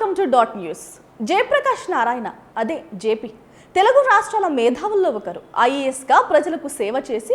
Welcome to dot news. Jayaprakash Narayana అదే JP. Telugu రాష్ట్రాల మేధావుల్లో ఒకరు. ఐఏఎస్గా ప్రజలకు సేవ చేసి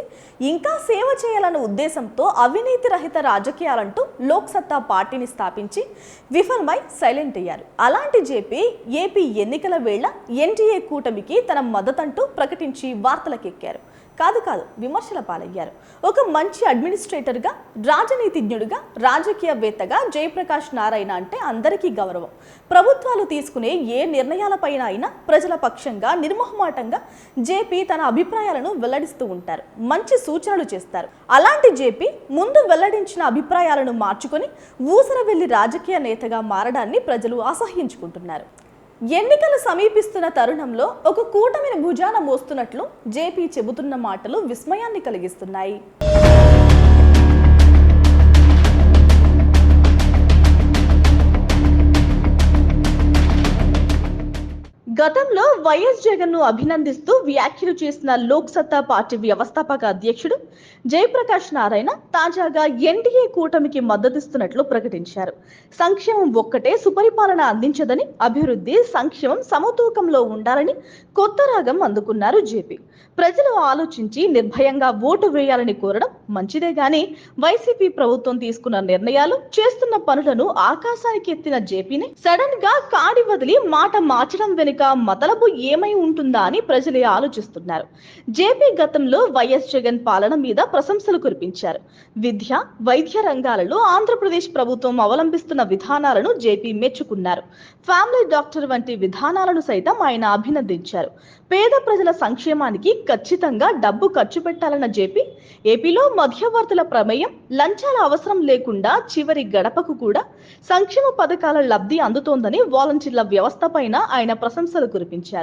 ఇంకా సేవ చేయాలన్న ఉద్దేశంతో అవినీతి రహిత రాజకీయాలంటూ లోక్సత్తా పార్టీని స్థాపించి విఫలమై సైలెంట్ అయ్యారు. అలాంటి జేపీ ఏపీ ఎన్నికల వేళ ఎన్డీఏ కూటమికి తన మద్దతంటూ ప్రకటించి వార్తలకెక్కారు. కాదు కాదు విమర్శల పాలయ్యారు. ఒక మంచి అడ్మినిస్ట్రేటర్గా రాజనీతిజ్ఞుడిగా రాజకీయవేత్తగా జయప్రకాష్ నారాయణ అంటే అందరికీ గౌరవం. ప్రభుత్వాలు తీసుకునే ఏ నిర్ణయాలపైన అయినా ప్రజల పక్షంగా నిర్మోహమాటంగా జేపీ తన అభిప్రాయాలను వెల్లడిస్తూ ఉంటారు. మంచి సూచనలు చేస్తారు. అలాంటి జేపీ ముందు వెల్లడించిన అభిప్రాయాలను మార్చుకొని ఊసర వెళ్ళి రాజకీయ నేతగా మారడాన్ని ప్రజలు అసహ్యించుకుంటున్నారు. ఎన్నికలు సమీపిస్తున్న తరుణంలో ఒక కూటమిని భుజాన మోస్తున్నట్లు జేపీ చెబుతున్న మాటలు విస్మయాన్ని కలిగిస్తున్నాయి. వైఎస్ జగన్ను అభినందిస్తూ వ్యాఖ్యలు చేసిన లోక్ సత్తా పార్టీ వ్యవస్థాపక అధ్యక్షుడు జయప్రకాష్ నారాయణ తాజాగా ఎన్డీఏ కూటమికి మద్దతిస్తున్నట్లు ప్రకటించారు. సంక్షేమం ఒక్కటే సుపరిపాలన అందించదని అభివృద్ధి సంక్షేమం సమతూకంలో ఉండాలని కొత్త రాగం అందుకున్నారు జేపీ. ప్రజలు ఆలోచించి నిర్భయంగా ఓటు వేయాలని కోరడం మంచిదే గాని వైసీపీ ప్రభుత్వం తీసుకున్న నిర్ణయాలు చేస్తున్న పనులను ఆకాశానికి ఎత్తిన జేపీని సడన్గా కాడి వదిలి మాట మార్చడం వెనుక మతలబు ఏమై ఉంటుందా అని ప్రజలే ఆలోచిస్తున్నారు. జేపీ గతంలో వైఎస్ జగన్ పాలన మీద ప్రశంసలు కురిపించారు. విద్య వైద్య రంగాలలో ఆంధ్రప్రదేశ్ ప్రభుత్వం అవలంబిస్తున్న విధానాలను జేపీ మెచ్చుకున్నారు. ఫ్యామిలీ డాక్టర్ వంటి విధానాలను సైతం ఆయన అభినందించారు. పేద ప్రజల సంక్షేమానికి ఖచ్చితంగా డబ్బు ఖర్చు పెట్టాలన్న జేపీ ఏపీలో మధ్యవర్తుల ప్రమేయం లంచాల అవసరం లేకుండా చివరి గడపకు కూడా సంక్షేమ పథకాల లబ్ధి అందుతోందని వాలంటీర్ల వ్యవస్థ పైన ఆయన ప్రశంసలు కురిపించారు.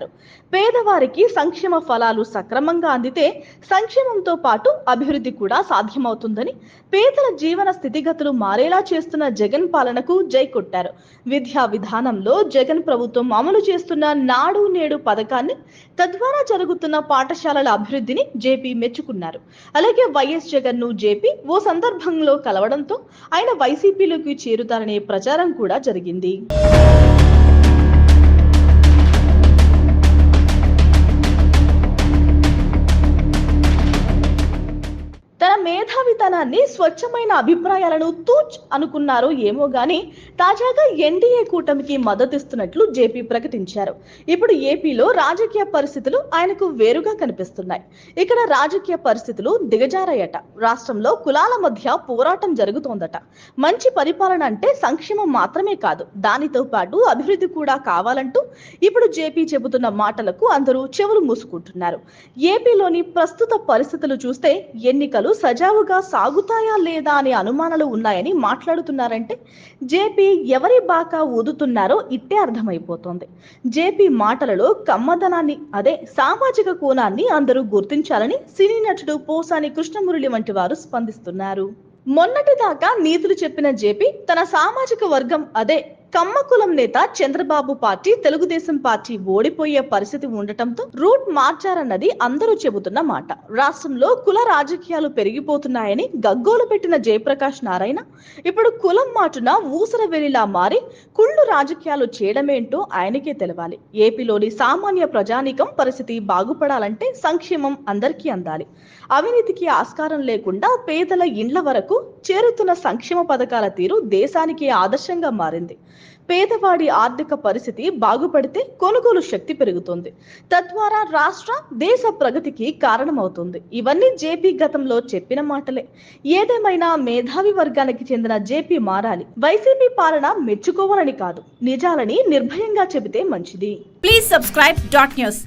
పేదవారికి సంక్షేమ ఫలాలు సక్రమంగా అందితే సంక్షేమంతో పాటు అభివృద్ధి కూడా సాధ్యమవుతుందని పేదల జీవన స్థితిగతులు మారేలా చేస్తున్న జగన్ పాలనకు జై కొట్టారు. విద్యా విధానంలో జగన్ ప్రభుత్వం అమలు చేస్తున్న నాడు నేడు పథకాన్ని తద్వారా జరుగుతున్న పాఠశాలల అభివృద్ధిని జేపీ మెచ్చుకున్నారు. అలాగే వైఎస్ జగన్ను జేపీ ఓ సందర్భంలో కలవడంతో ఆయన వైసీపీలోకి చేరుతారనే ప్రచారం కూడా జరిగింది. మేధావితనాన్ని స్వచ్ఛమైన అభిప్రాయాలను తూచ్ అనుకున్నారో ఏమో గాని తాజాగా ఎన్డీఏ కూటమికి మద్దతిస్తున్నట్లు జేపీ ప్రకటించారు. ఇప్పుడు ఏపీలో రాజకీయ పరిస్థితులు ఆయనకు వేరుగా కనిపిస్తున్నాయి. ఇక్కడ రాజకీయ పరిస్థితులు దిగజారాయట. రాష్ట్రంలో కులాల మధ్య పోరాటం జరుగుతోందట. మంచి పరిపాలన అంటే సంక్షేమం మాత్రమే కాదు దానితో పాటు అభివృద్ధి కూడా కావాలంటూ ఇప్పుడు జేపీ చెబుతున్న మాటలకు అందరూ చెవులు మూసుకుంటున్నారు. ఏపీలోని ప్రస్తుత పరిస్థితులు చూస్తే ఎన్నికలు సజావుగా సాగు సాగుతాయా లేదా అనే అనుమానాలు ఉన్నాయని మాట్లాడుతున్నారంటే జేపీ ఎవరి బాకా ఊదుతున్నారో ఇట్టే అర్థమైపోతోంది. జేపీ మాటలలో కమ్మదనాన్ని అదే సామాజిక కోణాన్ని అందరూ గుర్తించాలని సినీ నటుడు పోసాని కృష్ణమురళి వంటి వారు స్పందిస్తున్నారు. మొన్నటిదాకా నీతులు చెప్పిన జేపీ తన సామాజిక వర్గం అదే కమ్మ కులం నేత చంద్రబాబు పార్టీ తెలుగుదేశం పార్టీ ఓడిపోయే పరిస్థితి ఉండటంతో రూట్ మార్చారన్నది అందరూ చెబుతున్న మాట. రాష్ట్రంలో కుల రాజకీయాలు పెరిగిపోతున్నాయని గగ్గోలు పెట్టిన జయప్రకాష్ నారాయణ ఇప్పుడు కులం మాటున ఊసర వెలిలా మారి కుళ్ళు రాజకీయాలు చేయడమేంటో ఆయనకే తెలవాలి. ఏపీలోని సామాన్య ప్రజానీకం పరిస్థితి బాగుపడాలంటే సంక్షేమం అందరికీ అందాలి. అవినీతికి ఆస్కారం లేకుండా పేదల ఇండ్ల వరకు చేరుతున్న సంక్షేమ పథకాల తీరు దేశానికి ఆదర్శంగా మారింది. పేదవాడి ఆర్థిక పరిస్థితి బాగుపడితే కొనుగోలు శక్తి పెరుగుతుంది. తద్వారా రాష్ట్ర దేశ ప్రగతికి కారణమవుతుంది. ఇవన్నీ జేపీ గతంలో చెప్పిన మాటలే. ఏదేమైనా మేధావి వర్గానికి చెందిన జేపీ మారాలి. వైసీపీ పాలన మెచ్చుకోవాలని కాదు. నిజాలని నిర్భయంగా చెబితే మంచిది. Please subscribe dot news